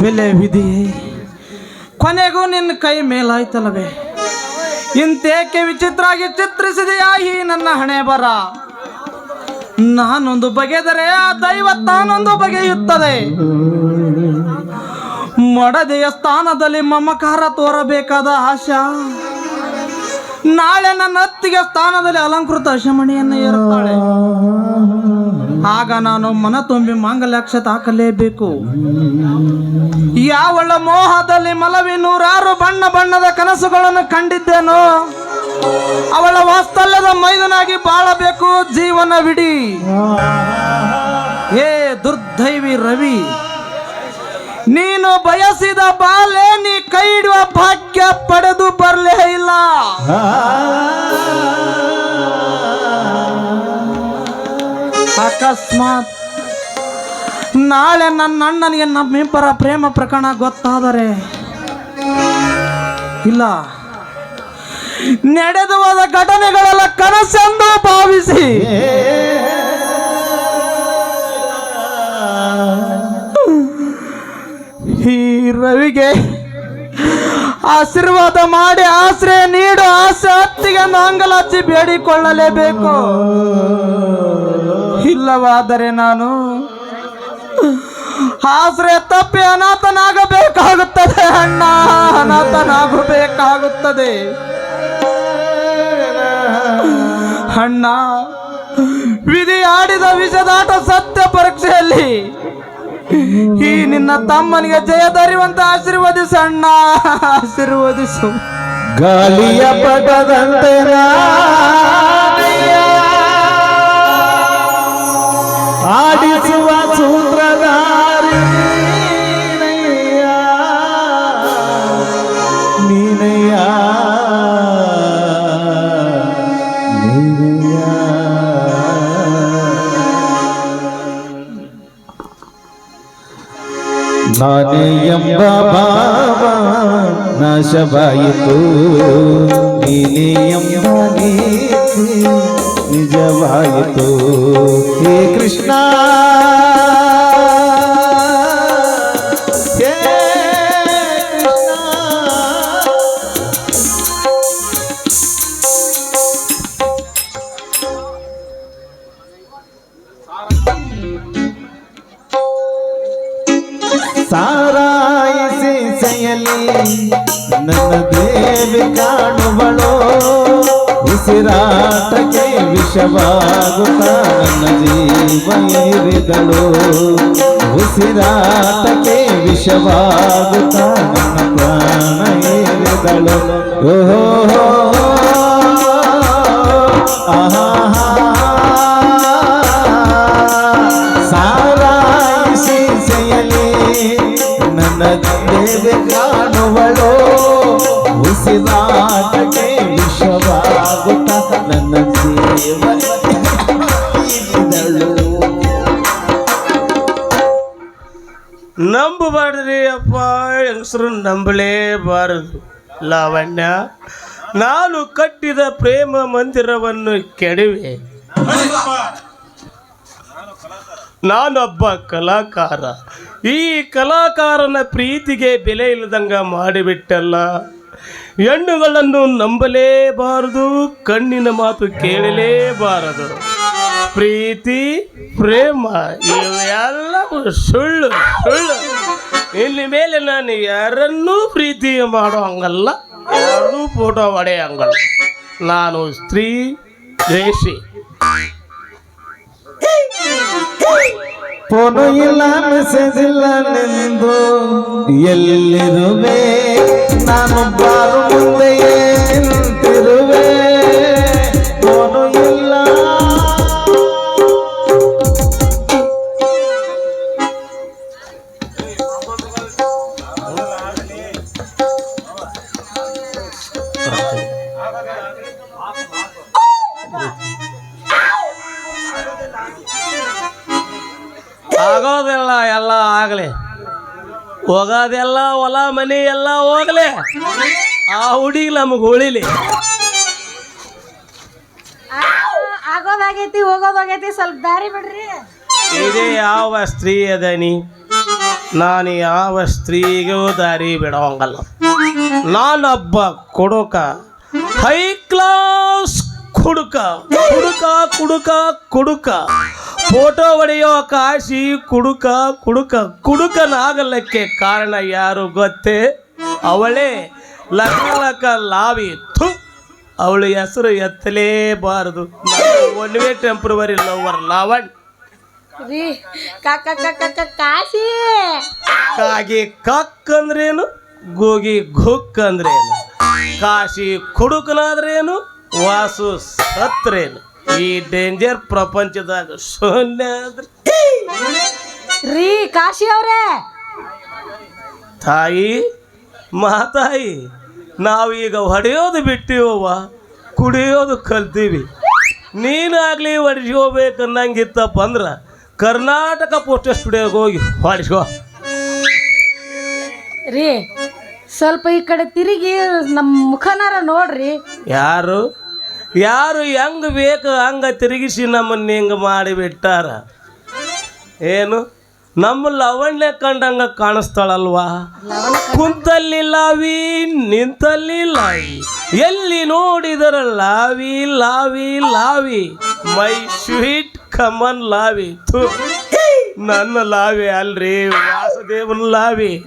ಬೆಲೆ ವಿಧಿ. ಕೊನೆಗೂ ನಿನ್ನ ಕೈ ಮೇಲಾಯ್ತಲ್ಲವೇ? ಇಂತೇಕೆ ವಿಚಿತ್ರಾಗಿ ಚಿತ್ರಿಸಿದೆಯಾ ಈ ನನ್ನ ಹಣೆ ಬರ? ನಾನೊಂದು ಬಗೆದರೆ ಆ ದೈವ ತಾನೊಂದು ಬಗೆಯುತ್ತದೆ. ಮಡದೆಯ ಸ್ಥಾನದಲ್ಲಿ ಮಮಕಾರ ತೋರಬೇಕಾದ ಆಶಾ. ನಾಳೆ ನನ್ನ ಅತ್ತಿಗೆ ಸ್ಥಾನದಲ್ಲಿ ಅಲಂಕೃತ ಅಶಮಣಿಯನ್ನು ಏರುತ್ತಾಳೆ. ಆಗ ನಾನು ಮನ ತುಂಬಿ ಮಾಂಗಲ್ಯಾಕ್ಷತೆ ಹಾಕಲೇಬೇಕು ಯಾವಳ ಮೋಹದಲ್ಲಿ ಮಲವಿ ನೂರಾರು ಬಣ್ಣ ಬಣ್ಣದ ಕನಸುಗಳನ್ನು ಕಂಡಿದ್ದೇನೋ, ಅವಳ ವಾಸ್ತಲ್ಯದ ಮೈದನಾಗಿ ಬಾಳಬೇಕು ಜೀವನವಿಡಿ ಏ ದುರ್ದೈವಿ ರವಿ, ನೀನು ಬಯಸಿದ ಬಾಲೆ ನೀ ಕೈ ಹಿಡುವ ಭಾಗ್ಯ ಪಡೆದು ಬರಲೇ ಇಲ್ಲ. ಅಕಸ್ಮಾತ್ ನಾಳೆ ನನ್ನ ಅಣ್ಣನಿಗೆ ನಮ್ಮಿಬ್ಬರ ಪ್ರೇಮ ಪ್ರಕರಣ ಗೊತ್ತಾದರೆ ಇಲ್ಲ. ನಡೆದು ಹೋದ ಘಟನೆಗಳೆಲ್ಲ ಕನಸೆಂದು ಭಾವಿಸಿ. ಈ ರವಿಗೆ ಆಶೀರ್ವಾದ ಮಾಡಿ ಆಶ್ರಯ ನೀಡು, ಆಸೆ ಹತ್ತಿಗೆ ಅಂಗಲಾಚಿ ಬೇಡಿಕೊಳ್ಳಲೇಬೇಕು. ಇಲ್ಲವಾದರೆ ನಾನು ಆಸರೆ ತಪ್ಪಿ ಅನಾಥನಾಗಬೇಕಾಗುತ್ತದೆ, ಅಣ್ಣ. ಅನಾಥನಾಗಬೇಕಾಗುತ್ತದೆ. ಅಣ್ಣ ವಿಧಿ ಆಡಿದ ವಿಷದಾಟ ಸತ್ಯ ಪರೀಕ್ಷೆಯಲ್ಲಿ ಈ ನಿನ್ನ ತಮ್ಮನಿಗೆ ಜಯ ದರಿವಂತ ಆಶೀರ್ವದಿಸು, ಅಣ್ಣ. ಆಶೀರ್ವದಿಸು. ಗಾಳಿಯ ಪಟದಂತೆ ನಾನೇ ಎಂಬ ಭಾವ ನಾಶವಾಯಿತು ನೀನೇ ಎಂಬ ನೀತಿ ನಿಜವಾಯಿತು ಹೇ ಕೃಷ್ಣ ಉಸಿರಾಟಕ್ಕೆ ವಿಷವಾಗುತ್ತ ನನ್ನ ಜೀವ ಏರಿದಳು ಉಸಿರಾಟಕ್ಕೆ ವಿಷವಾಗುತ್ತ ನನ್ನ ಪ್ರಾಣ ಏರಿದಳು ಓಹೋ ಸಾರಾಯಿಸಿ ಸೆಯಲಿ ನನ್ನ ದೇವಿ ಕಾಣುವಳು ಉಸಿರಾಟಕ್ಕೆ ವಿಷವಾಗುತ್ತ ನನ್ನ ಜೀವ ಇದ್ದಳು. ನಂಬಬಾರ್ದ್ರಿ ಅಪ್ಪ, ಹೆಂಗಸರು ನಂಬಲೇಬಾರದು ಲಾವಣ್ಯ, ನಾನು ಕಟ್ಟಿದ ಪ್ರೇಮ ಮಂದಿರವನ್ನು ಕೆಡವೆ. ನಾನೊಬ್ಬ ಕಲಾಕಾರ. ಈ ಕಲಾಕಾರನ ಪ್ರೀತಿಗೆ ಬೆಲೆ ಇಲ್ಲದಂಗ ಮಾಡಿಬಿಟ್ಟಲ್ಲ. ಹೆಣ್ಣುಗಳನ್ನು ನಂಬಲೇಬಾರದು, ಕಣ್ಣಿನ ಮಾತು ಕೇಳಲೇಬಾರದು. ಪ್ರೀತಿ, ಪ್ರೇಮ, ಇವೆಲ್ಲವೂ ಸುಳ್ಳು ಸುಳ್ಳು. ಇಲ್ಲಿ ಮೇಲೆ ನಾನು ಯಾರನ್ನೂ ಪ್ರೀತಿ ಮಾಡೋ ಹಂಗಲ್ಲ, ಯಾರನ್ನೂ ಫೋಟೋ ಹಂಗಲ್ಲ. ನಾನು ಸ್ತ್ರೀ, ದ್ವೇಷಿ. ಫೋನು ಇಲ್ಲ ಮೆಸೇಜ್ ಇಲ್ಲ ನಿಂದು. ಎಲ್ಲಿರುವೆ? ನಾನು ಬಾರು ಮುಂದೆಯೇ ನಿಂತಿರುವೆ. ಆಗಲಿ ಹೋಗೋದೆಲ್ಲ ಹೊಲ ಮನೆ ಎಲ್ಲ ಹೋಗಲಿ. ಆ ಹುಡುಗಿ ನಮಗೆ ಉಳಿಲಿ ಆಗೋದಾಗೈತಿ ಹೋಗೋದಾಗೈತಿ ಸ್ವಲ್ಪ ದಾರಿ ಬಿಡ್ರಿ. ಇದೇ ಯಾವ ಸ್ತ್ರೀ ಅದನಿ? ನಾನು ಯಾವ ಸ್ತ್ರೀಗೂ ದಾರಿ ಬಿಡೋಂಗಲ್ಲ. ನಾನೊಬ್ಬ ಕುಡುಕ ಹೈ ಕ್ಲಾಸ್ ಕುಡುಕ ಕುಡುಕ ಕುಡುಕ ಕುಡುಕ. ಫೋಟೋ ಹೊಡೆಯೋ ಕಾಶಿ ಕುಡುಕ ಕುಡುಕ ಕುಡುಕನಾಗಲಕ್ಕೆ ಕಾರಣ ಯಾರು ಗೊತ್ತೇ? ಅವಳೇ ಲಕ ಲಾವಿ. ಥು ಅವಳ ಹೆಸರು ಎತ್ತಲೇಬಾರದು. ಒನ್ವೇ ಟೆಂಪ್ರವರಿ ಲವರ್ ಲಾವಣ್. ಕಾಶಿ. ಕಾಗಿ ಕಕ್ ಅಂದ್ರೇನು? ಗೋಗಿ ಘುಕ್ ಅಂದ್ರೇನು? ಕಾಶಿ ಕುಡುಕನಾದ್ರೇನು? ವಾಸು ಸತ್ರೇನು? ಈ ಡೇಂಜರ್ ಪ್ರಪಂಚದಾಗ ಶೂನ್ಯ ಆದ್ರೆ ರೀ ಕಾಶಿ ಅವರೇ. ತಾಯಿ ಮಾತಾಯಿ ನಾವೀಗ ಹೊಡೆಯೋದು ಬಿಟ್ಟಿವವ್ವ ಕುಡಿಯೋದು ಕಲ್ತೀವಿ. ನೀನಾಗ್ಲಿ ಹೊಡಿಸ್ಕೋಬೇಕನ್ನಂಗಿತ್ತಪ್ಪ ಅಂದ್ರೆ ಕರ್ನಾಟಕ ಪೋಸ್ಟ್ ಸ್ಟುಡಿಯೋಗೆ ಹೋಗಿ ಹೊಡಿಸ್ಕೋ. ರೀ ಸ್ವಲ್ಪ ಈ ಕಡೆ ತಿರುಗಿ ನಮ್ಮ ಮುಖನಾರ ನೋಡ್ರಿ. ಯಾರು? ಯಾರು ಹೆಂಗ್ ಬೇಕು ಹಂಗ ತಿರುಗಿಸಿ ನಮ್ಮನ್ನ ಹಿಂಗೆ ಮಾಡಿಬಿಟ್ಟಾರ ಏನು? ನಮ್ಮ ಲವಣ್ಯ ಕಂಡಂಗ ಕಾಣಿಸ್ತಾಳಲ್ವಾ? ಕುಂತಲ್ಲಿ ಲಾವಿ, ನಿಂತಲ್ಲಿ ಲಾವಿ ಎಲ್ಲಿ ನೋಡಿದರ ಲಾವಿ ಲಾವಿ ಲಾವಿ. ಮೈ ಸ್ವೀಟ್ ಕಮನ್ ಲಾವಿ. ನನ್ನ ಲಾವಿ ಅಲ್ರಿ, ವಾಸುದೇವನ್ ಲಾವಿ.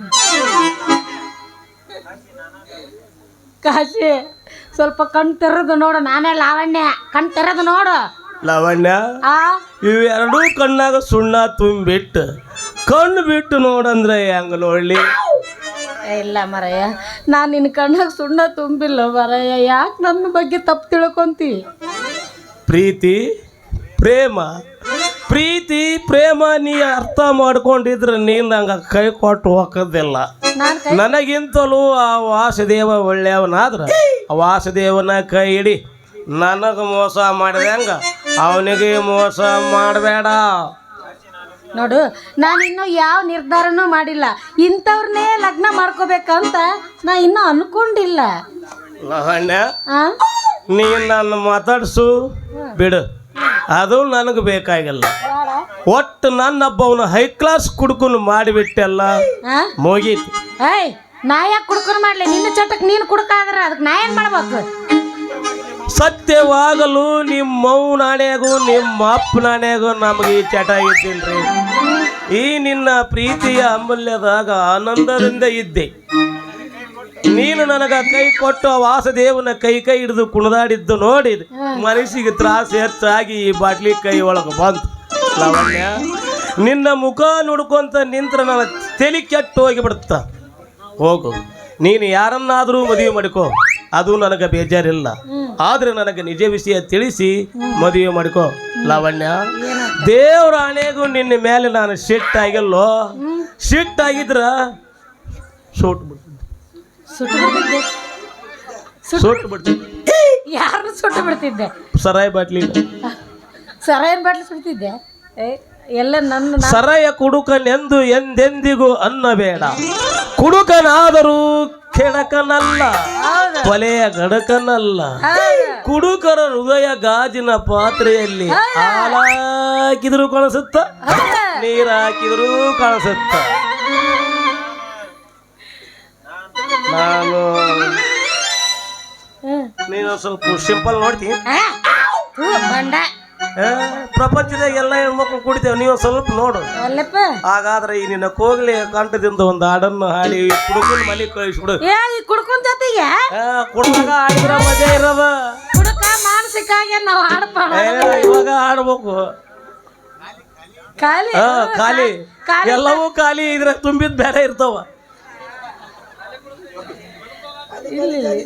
ಕಾಶಿ. ಸ್ವಲ್ಪ ಕಣ್ ತೆರೆದು ನೋಡು ನಾನೇ ಲಾವಣ್ಯ. ಕಣ್ ತೆರೆದು ನೋಡು. ಲಾವಣ್ಯ ಆ? ಇವೆರಡೂ ಕಣ್ಣಾಗ ಸುಣ್ಣ ತುಂಬಿಟ್ಟು ಕಣ್ಣು ಬಿಟ್ಟು ನೋಡಂದ್ರೆ ಹೆಂಗ ನೋಡ್ಲಿ? ಇಲ್ಲ ಮರಯ್ಯ ನಾನು ನಿನ್ನ ಕಣ್ಣಾಗ ಸುಣ್ಣ ತುಂಬಿಲ್ಲ ಮರಯ್ಯ. ಯಾಕೆ ನನ್ನ ಬಗ್ಗೆ ತಪ್ಪು ತಿಳ್ಕೊಂತಿ? ಪ್ರೀತಿ ಪ್ರೇಮ. ಪ್ರೀತಿ ಪ್ರೇಮ ನೀ ಅರ್ಥ ಮಾಡ್ಕೊಂಡಿದ್ರೆ ನೀನು ನಂಗೆ ಕೈ ಕೊಟ್ಟು ಹೋಗೋದಿಲ್ಲ ನನಗಿಂತಲೂ ಆ ವಾಸುದೇವ ಒಳ್ಳೆಯವನಾದ್ರ? ಆ ವಾಸುದೇವನ ಕೈ ಹಿಡಿ ನನಗೆ ಮೋಸ ಮಾಡಿದಂಗ ಅವನಿಗೆ ಮೋಸ ಮಾಡಬೇಡ. ನೋಡು ನಾನು ಇನ್ನೂ ಯಾವ ನಿರ್ಧಾರನೂ ಮಾಡಿಲ್ಲ. ಇಂಥವ್ರನ್ನೇ ಲಗ್ನ ಮಾಡ್ಕೋಬೇಕಂತ ನಾ ಇನ್ನೂ ಅನ್ಕೊಂಡಿಲ್ಲ. ಲವಣ್ಯ ಆ? ನೀನು ನನ್ನ ಮಾತಾಡ್ಸು. ಬಿಡು. ಅದು ನನಗೆ ಬೇಕಾಗಿಲ್ಲ. ಒಟ್ಟು ನನ್ನ ಹಬ್ಬವನ್ನ ಹೈ ಕ್ಲಾಸ್ ಕುಡ್ಕೊಂಡು ಮಾಡಿಬಿಟ್ಟೆಲ್ಲ? ಮುಗೀತು. ಏಯ್ ನಾ ಯಾಕೆ ಕುಡ್ಕೊಂಡು ಮಾಡ್ಲಿ? ನಿನ್ನ ಚಟಕ್ಕೆ ನೀನು ಕುಡ್ಕಾದ್ರೆ ಅದಕ್ಕೆ ನಾ ಏನು ಮಾಡ್ಬೇಕು? ಸತ್ಯವಾಗಲು ನಿಮ್ಮ ನಾಣ್ಯಾಗು ನಿಮ್ಮ ಅಪ್ಪ ನಾಣ್ಯಾಗೂ ನಮಗೆ ಈ ಚಟ ಇದ್ದಿಲ್ರಿ. ಈ ನಿನ್ನ ಪ್ರೀತಿಯ ಅಮೂಲ್ಯದಾಗ ಆನಂದದಿಂದ ಇದ್ದೆ. ನೀನು ನನಗ ಕೈ ಕೊಟ್ಟು ಆ ವಾಸದೇವನ ಕೈ ಕೈ ಹಿಡಿದು ಕುಣದಾಡಿದ್ದು ನೋಡಿ ಮನಸ್ಸಿಗೆ ತ್ರಾಸ ಹೆಚ್ಚಾಗಿ ಈ ಬಾಟ್ಲಿ ಕೈ ಒಳಗೆ ಬಂತು. ಲಾವಣ್ಯ ನಿನ್ನ ಮುಖ ನುಡ್ಕೊಂತ ನಿಂತ್ರ ನನ್ನ ತಲೆ ಕೆಟ್ಟು ಹೋಗಿಬಿಡುತ್ತ. ಹೋಗು. ನೀನು ಯಾರನ್ನಾದರೂ ಮದುವೆ ಮಾಡಿಕೋ. ಅದು ನನಗೆ ಬೇಜಾರಿಲ್ಲ. ಆದ್ರೆ ನನಗೆ ನಿಜ ವಿಷಯ ತಿಳಿಸಿ ಮದುವೆ ಮಾಡಿಕೋ. ಲಾವಣ್ಯ ದೇವ್ರ ಹಣೆಗೂ ನಿನ್ನ ಮೇಲೆ ನಾನು ಸಿಟ್ಟಾಗಿಲ್ಲೋ ಸಿಟ್ಟಾಗಿದ್ರ ಸೋಟ್ ಬಿಡ್ತೀನಿ ಸುಟ್ಟು ಬಿಡ್ತಿದ್ದೆ ಯಾರನ್ನು ಸುಟ್ಟು ಬಿಡ್ತಿದ್ದೆ ಸರಾಯಿ ಬಾಟ್ಲಿ. ಸರಾಯನ್ ಬಾಟ್ಲಿ ಸುಡ್ತಿದ್ದೆ. ಏ ಎಲ್ಲ ನನ್ನ ನಾ- ಸರಾಯ ಕುಡುಕನೆಂದು ಎಂದೆಂದಿಗೂ ಅನ್ನಬೇಡ. ಕುಡುಕನಾದರೂ ಕೆಡಕನಲ್ಲ ಹೌದು. ಕೊಲೆಯ ಗಡಕನಲ್ಲ. ಹೌದು. ಕುಡುಕರ ಹೃದಯ ಗಾಜಿನ ಪಾತ್ರೆಯಲ್ಲಿ ಹಾಲಾಕಿದ್ರು ಕಳಿಸುತ್ತ ನೀರ್ ಹಾಕಿದರೂ ಕಾಣಿಸುತ್ತ. ನಾನು. ನೀನು ಸ್ವಲ್ಪ ಸಿಂಪಲ್ ನೋಡ್ತೀನಿ ಬಂಡ. ಪ್ರಪಂಚದಾಗ ಎಲ್ಲ ಹೆಣ್ಮಕ್ಳು ಕುಡಿತೇವೆ ನೀವು ಸ್ವಲ್ಪ ನೋಡು. ಹಾಗಾದ್ರೆ ಈ ನಿನ್ನ ಕೋಗಿಲೆ ಕಂಠದಿಂದ ಒಂದು ಹಾಡನ್ನು ಹಾಡಿ ಕುಡುಕನ ಮನೆ ಕಳಿಸ್ಬಿಡು. ಕುಡ್ಕೊಂಡ್ ಜೊತೆಗೆ? ಕುಡ್ದಾಗ ಹಾಡಿದ್ರ ಮಜಾ ಇರೋದ. ಕುಡಕ ಮಾನಸಿಕ ನಾವು ಇವಾಗ ಹಾಡ್ಬೇಕು. ಖಾಲಿ. ಖಾಲಿ. ಎಲ್ಲವೂ ಖಾಲಿ ಇದ್ರ ತುಂಬಿದ್ ಬೇರೆ ಇರ್ತಾವ. ಇಲ್ಲಿ ಇಲ್ಲಿ.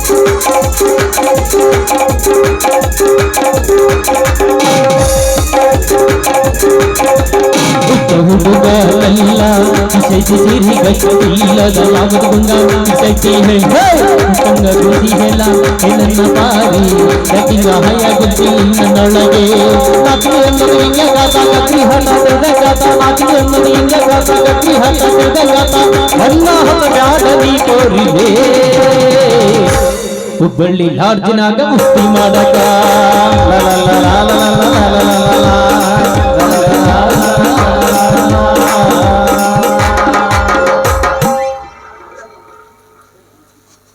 ऐसी सीधी गई लागत गुंडा सकती है ಸಂಗ ಕೃತಿ ಎಲ್ಲ ಹೆಣ್ಣನ್ನ ಪಾರಿ. ಗತಿಗ ಹಯ ಬುದ್ಧಿ ನನ್ನೊಳಗೆ. ಮಾತಿ ಎನ್ನುವುದು ಹಿಂಗಗಾತ ಗತಿ ಹಣ ತೆದಗಾತ ಮಾತಿ ಎನ್ನುವುದು ಹಿಂಗಗಾತ ಗತಿ ಹಣ ತೆದಗಾತ ಮನ್ನ ಹತಾಡಲಿ ತೋರಿದೆ ಹುಬ್ಬಳ್ಳಿ ಲಾಡ್ಜಿನಾಗ ಮುಕ್ತಿ ಮಾಡಕ. ಲಾ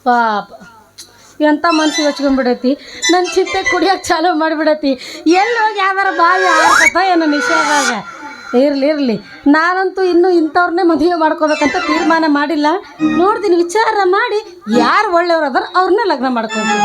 ಪಾಪ. ಎಂಥ ಮನ್ಸಿಗೆ ಹಚ್ಕೊಂಡ್ಬಿಡೈತಿ? ನನ್ನ ಚಿಂತೆ ಕುಡಿಯೋಕೆ ಚಾಲು ಮಾಡಿಬಿಡತಿ. ಎಲ್ಲಿ ಹೋಗಿ ಯಾವ್ದಾರ ಬಾವಿ ಆಡ್ಕತ್ತ ಏನೋ ನಿಷೇಧಾಗ ಇರಲಿ ಇರಲಿ. ನಾನಂತೂ ಇನ್ನೂ ಇಂಥವ್ರನ್ನೇ ಮದುವೆ ಮಾಡ್ಕೋಬೇಕಂತ ತೀರ್ಮಾನ ಮಾಡಿಲ್ಲ. ನೋಡ್ತೀನಿ, ವಿಚಾರ ಮಾಡಿ ಯಾರು ಒಳ್ಳೆಯವ್ರು ಅದಾರ ಅವ್ರನ್ನೇ ಲಗ್ನ ಮಾಡ್ಕೊತೀನಿ.